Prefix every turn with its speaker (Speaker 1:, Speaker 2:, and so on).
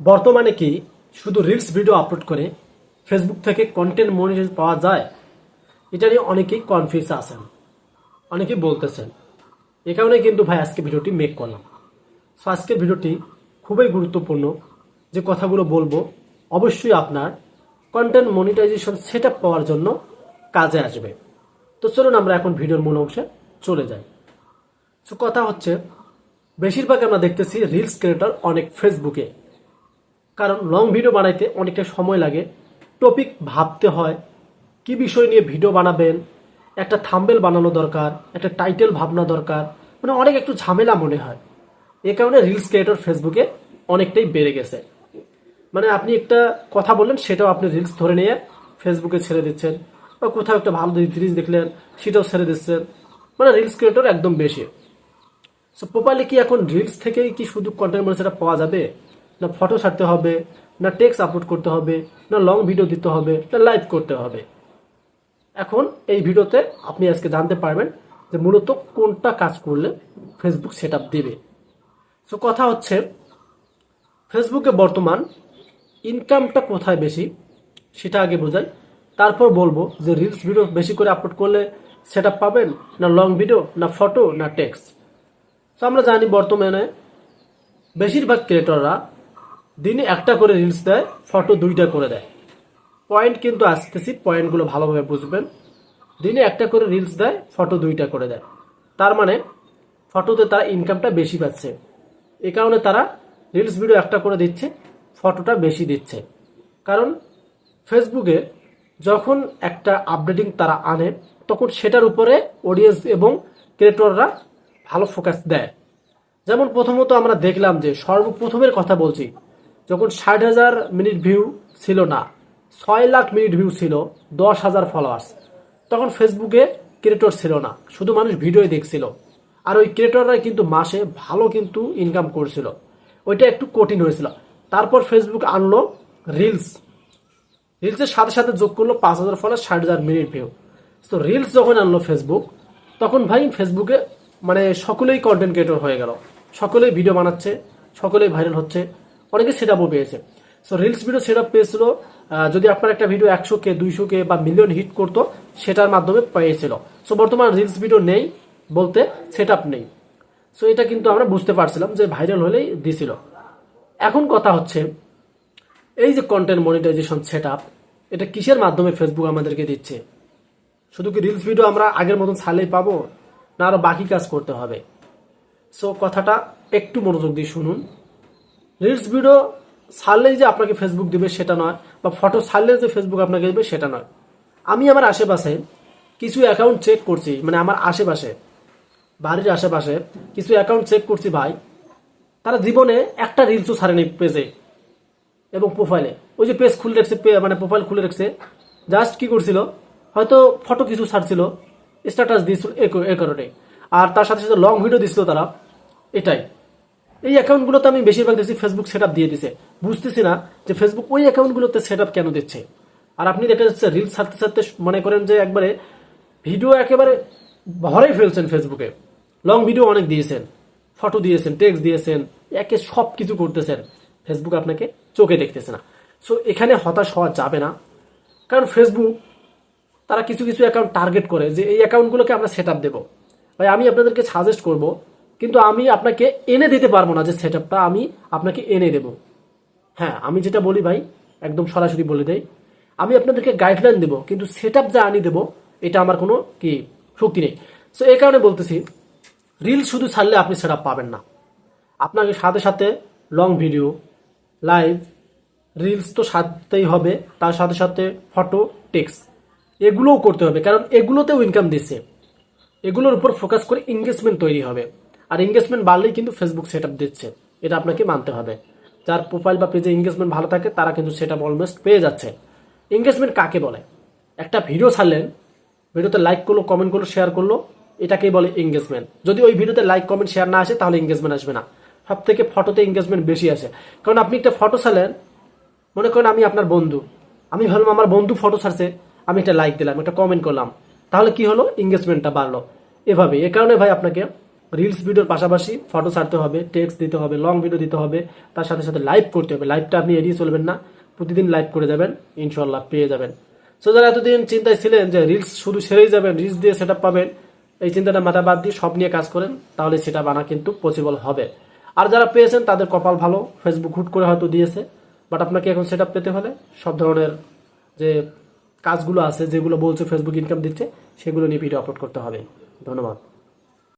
Speaker 1: বর্তমানে কি শুধু রিলস ভিডিও আপলোড করে ফেসবুক থেকে কন্টেন্ট মনিটাইজ পাওয়া যায়? এটা নিয়ে অনেকেই কনফিউজ আছেন। অনেকেই বলতেছেন। এ কারণে কিন্তু ভাই আজকে ভিডিওটি মেক করলাম। সো আজকের ভিডিওটি খুবই গুরুত্বপূর্ণ। যে কথাগুলো বলব, অবশ্যই আপনার কন্টেন্ট মনিটাইজেশন সেট পাওয়ার জন্য কাজে আসবে। তো চলুন আমরা এখন ভিডিওর মূল অংশে চলে যাই। সো কথা হচ্ছে, বেশিরভাগ আমরা দেখতেছি রিলস ক্রিয়েটর অনেক ফেসবুকে কারণ লং ভিডিও বানাইতে অনেকটা সময় লাগে। টপিক ভাবতে হয়, কি বিষয় নিয়ে ভিডিও বানাবেন, একটা থাম্বেল বানানো দরকার, একটা টাইটেল ভাবনা দরকার মানে অনেক একটু ঝামেলা মনে হয়। এ কারণে রিলস ক্রিয়েটর ফেসবুকে অনেকটাই বেড়ে গেছে। মানে আপনি একটা কথা বললেন, সেটাও আপনি রিলস ধরে নিয়ে ফেসবুকে ছেড়ে দিচ্ছেন, বা কোথাও একটা ভালো জিনিস দেখলেন, সেটাও ছেড়ে দিচ্ছেন মানে রিলস ক্রিয়েটর একদম বেশি। সো প্রোফাইলে কি এখন রিলস থেকেই কি শুধু কন্টেন্ট মানে সেটা পাওয়া যাবে? না ফটো ছাড়তে হবে, না টেক্সট আপলোড করতে হবে, না লং ভিডিও দিতে হবে, না লাইভ করতে হবে। এখন এই ভিডিওতে আপনি আজকে জানতে পারবেন যে মূলত কোনটা কাজ করলে ফেসবুক সেট দেবে। সো কথা হচ্ছে ফেসবুকে বর্তমান ইনকামটা কোথায় বেশি সেটা আগে বোঝাই। তারপর বলব যে রিলস ভিডিও বেশি করে আপলোড করলে সেট পাবেন, না লং ভিডিও না ফটো না টেক্সট তো আমরা জানি বর্তমানে বেশিরভাগ ক্রিয়েটররা দিনে একটা করে রিলস দেয় ফটো দুইটা করে দেয়। পয়েন্ট কিন্তু আসতেছি পয়েন্টগুলো ভালোভাবে বুঝবেন। দিনে একটা করে রিলস দেয় ফটো দুইটা করে দেয়। তার মানে ফটোতে তারা ইনকামটা বেশি পাচ্ছে। এ কারণে তারা রিলস ভিডিও একটা করে দিচ্ছে ফটোটা বেশি দিচ্ছে। কারণ ফেসবুকে যখন একটা আপডেটিং তারা আনে, তখন সেটার উপরে অডিয়েন্স এবং ক্রিয়েটররা ভালো ফোকাস দেয়। যেমন প্রথমত আমরা দেখলাম যে সর্বপ্রথমের কথা বলছি যখন ষাট হাজার মিনিট ভিউ ছিল না, ছয় লাখ মিনিট ভিউ ছিল, দশ হাজার ফলোয়ার্স তখন ফেসবুকে ক্রিয়েটর ছিল না, শুধু মানুষ ভিডিওই দেখছিল। আর ওই ক্রিয়েটররাই কিন্তু মাসে ভালো কিন্তু ইনকাম করছিল। ওইটা একটু কঠিন হয়েছিল। তারপর ফেসবুক আনলো রিলস রিলসের সাথে সাথে যোগ করল পাঁচ হাজার ফলোয়ার ষাট হাজার মিনিট ভিউ। তো রিলস যখন আনলো ফেসবুক, তখন ভাই ফেসবুকে মানে সকলেই কন্টেন্ট ক্রিয়েটর হয়ে গেল। সকলেই ভিডিও বানাচ্ছে, সকলেই ভাইরাল হচ্ছে। অনেকে সেট আপও পেয়েছে। So reels video set up পেয়েছিল যদি আপনার একটা ভিডিও একশো কে দুইশো কে বা মিলিয়ন হিট করতো, সেটার মাধ্যমে পেয়েছিল। সো বর্তমান রিলস ভিডিও নেই বলতে সেট আপ নেই। সো এটা কিন্তু আমরা বুঝতে পারছিলাম যে ভাইরাল হলেই দিছিল। এখন কথা হচ্ছে, এই যে কন্টেন্ট মনিটাইজেশন সেট আপ এটা কিসের মাধ্যমে ফেসবুক আমাদেরকে দিচ্ছে? শুধু কি রিলস ভিডিও আমরা আগের মতন ছাড়লেই পাবো, না আরও বাকি কাজ করতে হবে? সো কথাটা একটু মনোযোগ দিয়ে শুনুন। রিলস ভিডিও ছাড়লেই যে আপনাকে ফেসবুক দিবে, সেটা নয়। বা ফটো ছাড়লে যে ফেসবুক আপনাকে দেবে, সেটা নয়। আমি আমার আশেপাশে কিছু অ্যাকাউন্ট চেক করছি মানে আমার আশেপাশে, বাড়ির আশেপাশে কিছু অ্যাকাউন্ট চেক করছি ভাই। তারা জীবনে একটা রিলসও ছাড়েনি পেজে এবং প্রোফাইলে ওই যে পেজ খুলে রেখেছে মানে প্রোফাইল খুলে রেখেছে। জাস্ট কি করছিল? হয়তো ফটো কিছু ছাড়ছিল স্ট্যাটাস দিয়েছিল এ কারণে। আর তার সাথে সাথে লং ভিডিও দিছিল তারা। এটাই। এই অ্যাকাউন্টগুলোতে আমি বেশিরভাগ দেখছি ফেসবুক সেট দিয়ে দিছে। বুঝতেছি না যে ফেসবুক ওই অ্যাকাউন্টগুলোতে সেট কেন দিচ্ছে। আর আপনি দেখা যাচ্ছে রিলস ছাড়তে ছাড়তে মনে করেন যে একবারে ভিডিও একেবারে ভরেই ফেলছেন ফেসবুকে লং ভিডিও অনেক দিয়েছেন ফটো দিয়েছেন টেক্সট দিয়েছেন, একে সব কিছু করতেছেন। ফেসবুক আপনাকে চোখে দেখতেছে না। সো এখানে হতাশ হওয়া যাবে না। কারণ ফেসবুক তারা কিছু কিছু অ্যাকাউন্ট টার্গেট করে যে এই অ্যাকাউন্টগুলোকে আমরা সেট আপ দেবো। ভাই, আমি আপনাদেরকে সাজেস্ট করব কিন্তু আমি আপনাকে এনে দিতে পারব না যে সেট আমি আপনাকে এনে দেব। হ্যাঁ আমি যেটা বলি ভাই, একদম সরাসরি বলে দেয় আমি আপনাদেরকে গাইডলাইন দেবো, কিন্তু সেট যা আনি দেবো, এটা আমার কোনো কি শক্তি নেই। সো এই কারণে বলতেছি রিল শুধু ছাড়লে আপনি সেট পাবেন না। আপনাকে সাথে সাথে লং ভিডিও লাইভ রিলস তো সাথেই হবে, তার সাথে সাথে ফটো টেক্স এগুলোও করতে হবে, কারণ এগুলোতেও ইনকাম দিচ্ছে। এগুলোর উপর ফোকাস করে এঙ্গেজমেন্ট তৈরি হবে। আর এঙ্গেজমেন্ট বাড়লেই কিন্তু ফেসবুক সেট দিচ্ছে। এটা আপনাকে মানতে হবে। যার প্রোফাইল বা পেজে এঙ্গেজমেন্ট ভালো থাকে, তারা কিন্তু সেটা অলমোস্ট পেয়ে যাচ্ছে। এঙ্গেজমেন্ট কাকে বলে? একটা ভিডিও ছাড়লেন ভিডিওতে লাইক করল কমেন্ট করল শেয়ার করল, এটাকেই বলে এঙ্গেজমেন্ট যদি ওই ভিডিওতে লাইক কমেন্ট শেয়ার না আসে, তাহলে এঙ্গেজমেন্ট আসবে না। সব থেকে ফটোতে এঙ্গেজমেন্ট বেশি আসে। কারণ আপনি একটা ফটো ছাড়লেন, মনে করেন আমি আপনার বন্ধু। আমি ভাবলাম আমার বন্ধু ফটো ছাড়ছে, আমি একটা লাইক দিলাম, একটা কমেন্ট করলাম। তাহলে কি হলো? এঙ্গেজমেন্টটা বাড়লো। এভাবে এ কারণে ভাই আপনাকে রিলস ভিডিওর পাশাপাশি ফটো ছাড়তে হবে টেক্সট দিতে হবে লং ভিডিও দিতে হবে, তার সাথে সাথে লাইভ করতে হবে। লাইভটা আপনি এড়িয়ে চলবেন না, প্রতিদিন লাইভ করে যাবেন ইনশাল্লাহ পেয়ে যাবেন। সো যারা এতদিন চিন্তায় ছিলেন যে রিলস শুধু সেরেই যাবেন রিলস দিয়ে সেট পাবেন, এই চিন্তাটা মাথা বাদ দিয়ে সব নিয়ে কাজ করেন, তাহলে সেটা বানা কিন্তু পসিবল হবে। আর যারা পেয়েছেন, তাদের কপাল ভালো ফেসবুক হুট করে হয়তো দিয়েছে বাট আপনাকে এখন সেট পেতে হলে সব ধরনের যে কাজগুলো আছে, যেগুলো বলছে ফেসবুক ইনকাম দিচ্ছে, সেগুলো নিয়ে ভিডিও আপলোড করতে হবে। ধন্যবাদ।